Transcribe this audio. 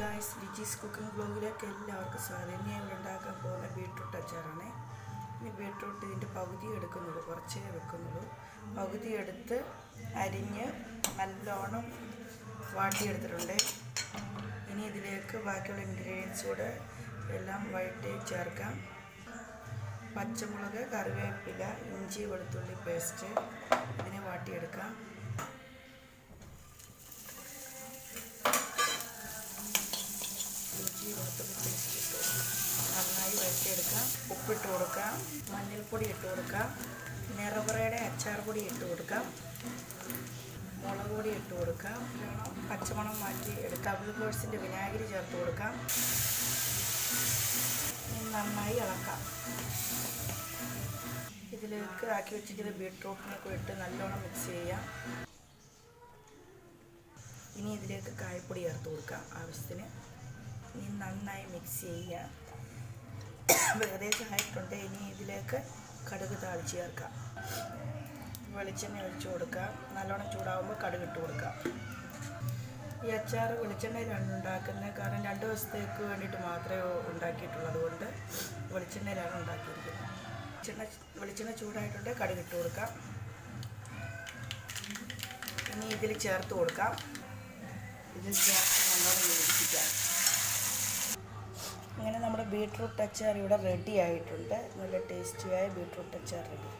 Guys Liji's cooking ബ്ലോഗിലേക്ക് എല്ലാവർക്കും സ്വാഗതം. ഇനി ഞങ്ങൾ ഉണ്ടാക്കാൻ പോകുന്ന ബീട്രൂട്ട് അച്ചാറാണ്. ഇനി ബീട്രൂട്ട് ഇതിന്റെ പകുതി എടുക്കുന്നുള്ളൂ കുറച്ചേ വെക്കുന്നുള്ളൂ. പകുതി എടുത്ത് അരിഞ്ഞ് നല്ലോണം വാട്ടിയെടുത്തിട്ടുണ്ട്. ഇനി ഇതിലേക്ക് ബാക്കിയുള്ള ഇൻഗ്രീഡിയൻസ് കൂടെ എല്ലാം വഴറ്റി ചേർക്കാം. പച്ചമുളക് കറിവേപ്പില ഇഞ്ചി വെളുത്തുള്ളി പേസ്റ്റ് ഇതിനെ വാട്ടിയെടുക്കാം. ഇട്ട് കൊടുക്കാം നന്നായി വഴറ്റിയെടുക്കാം. ഉപ്പിട്ട് കൊടുക്കാം. മഞ്ഞൾപ്പൊടി ഇട്ട് കൊടുക്കാം. നിറവറയുടെ അച്ചാർ പൊടി ഇട്ട് കൊടുക്കാം. മുളക് പൊടി ഇട്ട് കൊടുക്കാം. പച്ചമണം മാറ്റി എടുക്കാം. ബിൾബേഴ്സിന്റെ വിനാഗിരി ചേർത്ത് കൊടുക്കാം. നന്നായി ഇളക്കാം. ഇതിലേക്ക് ആക്കി വെച്ചിരിക്കുന്ന ബീട്രൂട്ടിനൊക്കെ ഇട്ട് നല്ലോണം മിക്സ് ചെയ്യാം. ഇനി ഇതിലേക്ക് കായപ്പൊടി ചേർത്ത് കൊടുക്കാം ആവശ്യത്തിന്. ഇനി നന്നായി മിക്സ് ചെയ്യുക ഏകദേശം ആയിട്ടുണ്ട്. ഇനി ഇതിലേക്ക് കടുക് താളിച്ച് ചേർക്കാം. വെളിച്ചെണ്ണ ഒഴിച്ച് കൊടുക്കാം. നല്ലോണം ചൂടാവുമ്പോൾ കടുക് ഇട്ട് കൊടുക്കാം. ഈ അച്ചാർ വെളിച്ചെണ്ണയിലാണ് ഉണ്ടാക്കുന്നത് കാരണം രണ്ട് ദിവസത്തേക്ക് വേണ്ടിയിട്ട് മാത്രമേ ഉണ്ടാക്കിയിട്ടുള്ളൂ അതുകൊണ്ട് വെളിച്ചെണ്ണയിലാണ് ഉണ്ടാക്കിയിരിക്കുന്നത്. വെളിച്ചെണ്ണ വെളിച്ചെണ്ണ ചൂടായിട്ടുണ്ട്. കടുക് ഇട്ട് കൊടുക്കാം. ഇനി ഇതിൽ ചേർത്ത് കൊടുക്കാം. ഇതിൽ ചേർത്ത് നല്ലോണം യോജിപ്പിക്കാം അങ്ങനെ നമ്മുടെ ബീട്രൂട്ട് അച്ചാർ ഇവിടെ റെഡി ആയിട്ടുണ്ട്. നല്ല ടേസ്റ്റിയായ ബീട്രൂട്ട് അച്ചാർ റെഡി